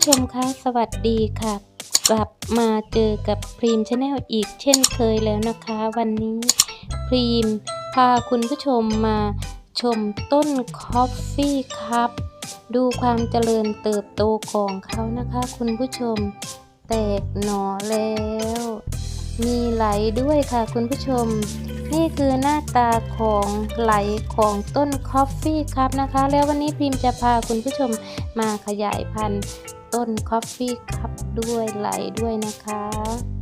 คุณผู้ชมคะสวัสดีค่ะ กลับมาเจอกับพรีมชาแนลอีกเช่นเคยแล้วนะคะ วันนี้พรีมพาคุณผู้ชมมาชมต้นคอฟฟี่ครับ ดูความเจริญเติบโตของเขานะคะ คุณผู้ชมแตกหน่อแล้ว มีไหลด้วยค่ะคุณผู้ชม นี่คือหน้าตาของไหลของต้นคอฟฟี่ครับนะคะ แล้ววันนี้พิมพ์จะพาคุณผู้ชมมาขยายพันธุ์ ต้นคอฟฟี่คัพด้วยไหลด้วยนะคะ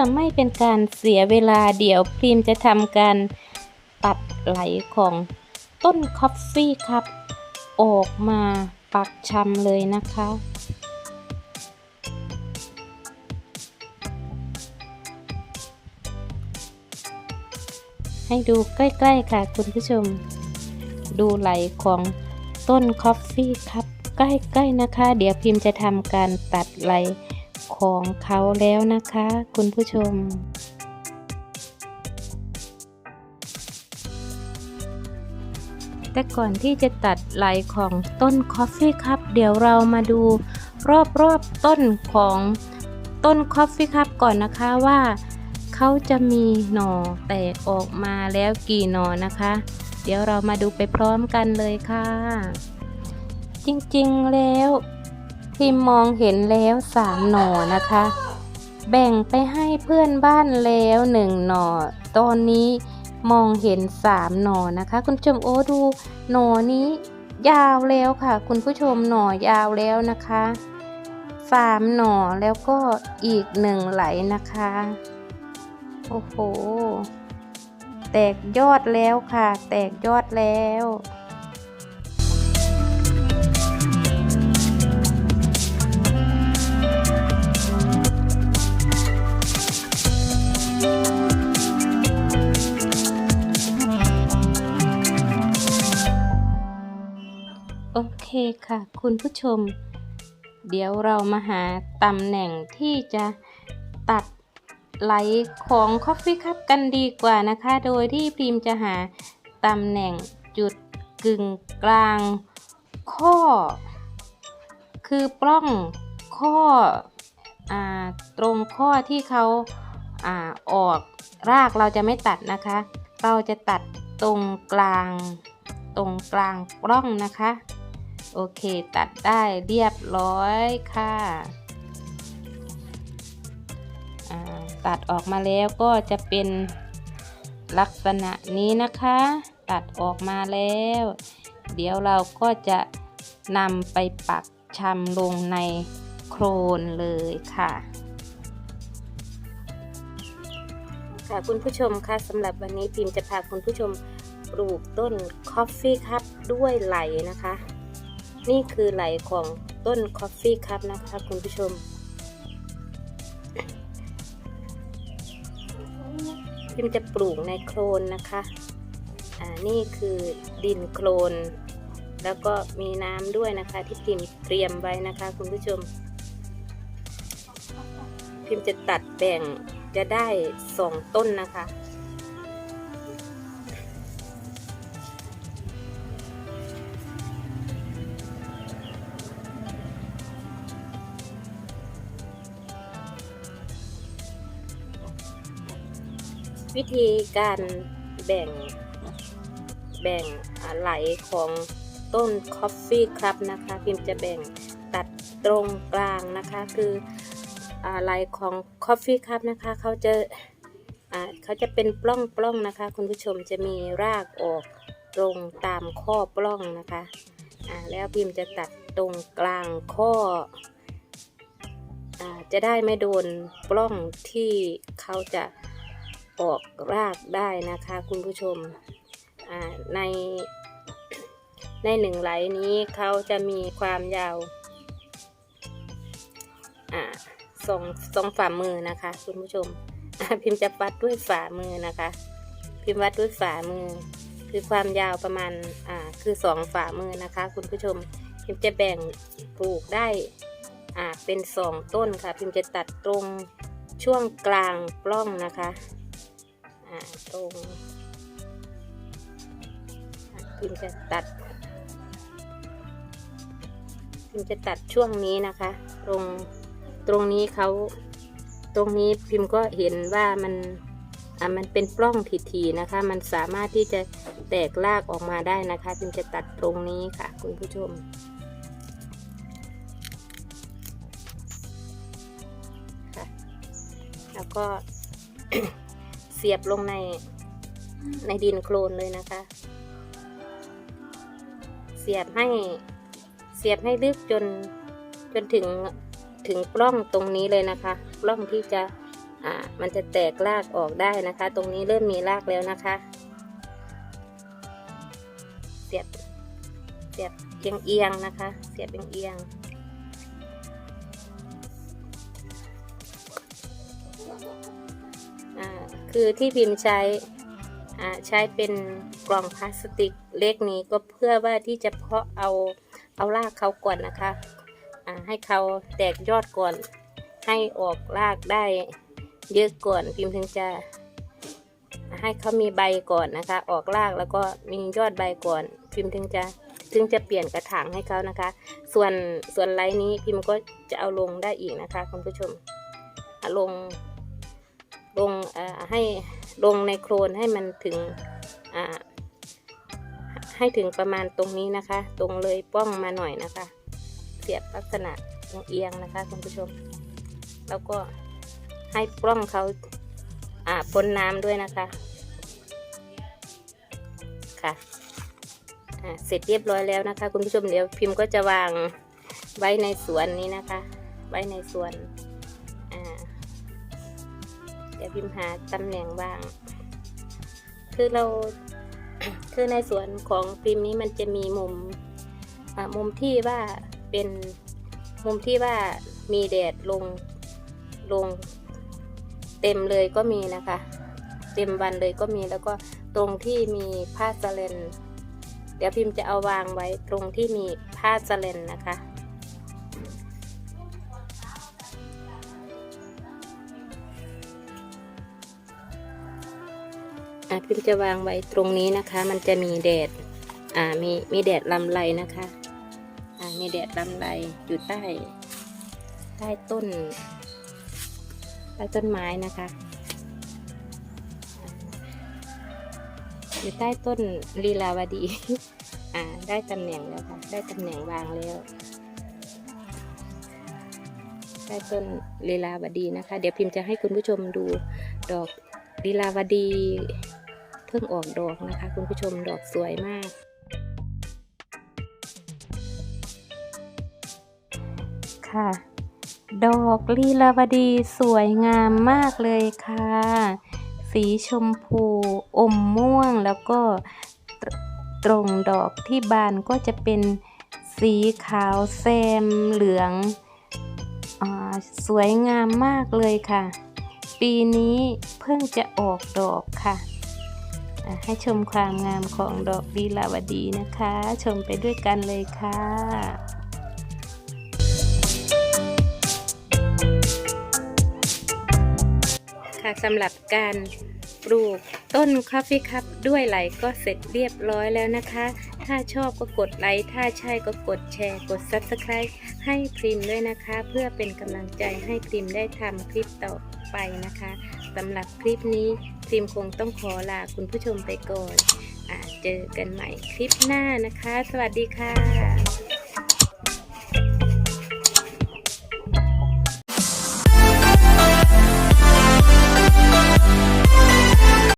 อไม่เป็นการเสียเวลาเดี๋ยวพรีมจะทำการตัดไหลของต้นคอฟฟี่ครับ ออกมาปักชำเลยนะคะให้ดูใกล้ๆค่ะคุณผู้ชม ดูไหลของต้นคอฟฟี่ครับ ใกล้ๆนะคะ เดี๋ยวพิมพ์จะทำการตัดไหล ของเขาแล้วนะคะ คุณผู้ชม แต่ก่อนที่จะตัดไหลของต้นคอฟฟี่ครับ เดี๋ยวเรามาดูรอบๆต้นของต้นคอฟฟี่ครับก่อนนะคะว่าเขาจะมีหน่อแตกออกมาแล้วกี่หน่อนะคะ เดี๋ยวเรามาดูไปพร้อมกันเลยค่ะ จริงๆแล้ว พิมมองเห็นแล้วสามหน่อนะคะ แบ่งไปให้เพื่อนบ้านแล้วหนึ่งหน่อ ตอนนี้มองเห็นสามหน่อนะคะ คุณผู้ชมโอ้ดูหน่อนี้ยาวแล้วค่ะ คุณผู้ชมหน่อยาวแล้วนะคะสามหน่อแล้วก็อีกหนึ่งไหลนะคะ โอ้โห แตกยอดแล้วค่ะ แตกยอดแล้ว เคค่ะคุณผู้ชม เดี๋ยวเรามาหาตำแหน่งที่จะตัดไหลของ Coffee Cup กันดีกว่านะคะ โดยที่พิมพ์จะหาตำแหน่งจุดกึ่งกลางข้อ คือปล้องข้ออตรงข้อที่เขาอออกรากเราจะไม่ตัดนะคะ เราจะตัดตรงกลาง ตรงกลางปล้องนะคะ โอเคตัดได้เรียบร้อยค่ะ ตัดออกมาแล้วก็จะเป็นลักษณะนี้นะคะ ตัดออกมาแล้ว เดี๋ยวเราก็จะนำไปปักชำลงในโครนเลยค่ะค่ะคุณผู้ชมคะสำหรับวันนี้พิมพ์จะพาคุณผู้ชมปลูกต้นคอฟฟี่คัพด้วยไหลนะคะ นี่คือไหลของต้นคอฟฟี่คัพนะคะคุณผู้ชมพิมจะปลูกในโคลนนะคะ อ่า นี่คือดินโคลน แล้วก็มีน้ำด้วยนะคะที่พิมเตรียมไว้นะคะ คุณผู้ชม พิมจะตัดแบ่งจะได้สองต้นนะคะ วิธีการแบ่งแบ่งอ่าไหลของต้นคอฟฟี่ครับนะคะพิมจะแบ่งตัดตรงกลางนะคะคืออ่าไหลของคอฟฟี่ครับนะคะเขาจะเขาจะเป็นปล้องปล้องนะคะ คุณผู้ชมจะมีรากออกตรงตามข้อปล้องนะคะแล้วพิมจะตัดตรงกลางข้อจะได้ไม่โดนปล้องที่เขาจะ ออกรากได้นะคะ คุณผู้ชมในในหนึ่งไหลนี้เขาจะมีความยาวสองสองฝ่ามือนะคะ คุณผู้ชม พิมพ์จะวัดด้วยฝ่ามือนะคะ พิมพ์วัดด้วยฝ่ามือ คือความยาวประมาณอ่าคือสองฝ่ามือนะคะ คุณผู้ชม พิมพ์จะแบ่งปลูกได้อ่าเป็นสองต้นค่ะ พิมพ์จะตัดตรงช่วงกลางปล้องนะคะ อ่าตรงพิมจะตัดพิมจะตัดช่วงนี้นะคะ ตรงตรงนี้เขาตรงนี้พิมพ์ก็เห็นว่ามันอ่ามันเป็นปล้องทีๆนะคะ มันสามารถที่จะแตกรากออกมาได้นะคะพิมจะตัดตรงนี้ค่ะ คุณผู้ชมค่ะแล้วก็ เสียบลงในในดินโคลนเลยนะคะ เสียบให้เสียบให้ลึกจนจนถึงถึงปล้องตรงนี้เลยนะคะปล้องที่จะอ่ามันจะแตกรากออกได้นะคะ ตรงนี้เริ่มมีรากแล้วนะคะ เสียบเสียบเอียงเอียงๆนะคะ เสียบเอียงเอียง คือที่พิมพ์ใช้ใช้เป็นกล่องพลาสติกเล็กนี้ก็เพื่อว่าที่จะเพาะเอาเอารากเขาก่อนนะคะให้เขาแตกยอดก่อน ให้ออกรากได้เยอะก่อนพิมพ์ถึงจะ ให้เขามีใบก่อนนะคะ ออกรากแล้วก็มียอดใบก่อน พิมพ์ถึงจะถึงจะเปลี่ยนกระถางให้เขานะคะ ส่วนส่วนไลน์นี้พิมพ์ก็จะเอาลงได้อีกนะคะคุณผู้ชมลง ลงให้ลงในโครนให้มันถึงให้ถึงประมาณตรงนี้นะคะ ตรงเลยป้องมาหน่อยนะคะ เสียบลักษณะเอียงนะคะคุณผู้ชม แล้วก็ให้ปล้องเขาอ่าพ้นน้ำด้วยนะคะ ค่ะอ่าเสร็จเรียบร้อยแล้วนะคะ คุณผู้ชมเดี๋ยวพิมพ์ก็จะวางไว้ในสวนนี้นะคะ ไว้ในสวนอ่า เดี๋ยวพิมพ์หาตำแหน่งบ้าง คือเราคือในส่วนของพิมพ์นี้มันจะมีมุมมุมที่ว่าเป็นมุมที่ว่ามีแดดลงลง เต็มเลยก็มีนะคะ เต็มวันเลยก็มีแล้วก็ตรงที่มีผ้าสเลนเดี๋ยวพิมพ์จะเอาวางไว้ตรงที่มีผ้าสเลนนะคะ อะพิมจะวางไว้ตรงนี้นะคะ มันจะมีแดดอ่ามีมีแดดลำไรนะคะอ่ามีแดดลำไรอยู่ใต้ ใต้ต้นใต้ต้นไม้นะคะอ่าอยู่ใต้ต้นลีลาวดีอ่าได้ตำแหน่งแล้วค่ะ ได้ตำแหน่งวางแล้วใต้ต้นลีลาวดีนะคะ เดี๋ยวพิมพ์จะให้คุณผู้ชมดูดอกลีลาวดี เพิ่งออกดอกนะคะ คุณผู้ชมดอกสวยมากค่ะ ดอกลีลาวดีสวยงามมากเลยค่ะ สีชมพูอมม่วงแล้วก็ตรตรงดอกที่บานก็จะเป็นสีขาวแซมเหลืองอสวยงามมากเลยค่ะ ปีนี้เพิ่งจะออกดอกค่ะ ให้ชมความงามของดอกลีลาวดีนะคะ ชมไปด้วยกันเลยค่ะค่ะสำหรับการปลูกต้นคอฟฟี่คัพด้วยไหลก็เสร็จเรียบร้อยแล้วนะคะ ถ้าชอบก็กดไลค์ ถ้าใช่ก็กดแชร์ กด Subscribe ให้พริมด้วยนะคะ เพื่อเป็นกำลังใจให้พริมได้ทำคลิปต่อไปนะคะสำหรับคลิปนี้พริมคงต้องขอลาคุณผู้ชมไปก่อนอเจอกันใหม่คลิปหน้านะคะ สวัสดีค่ะ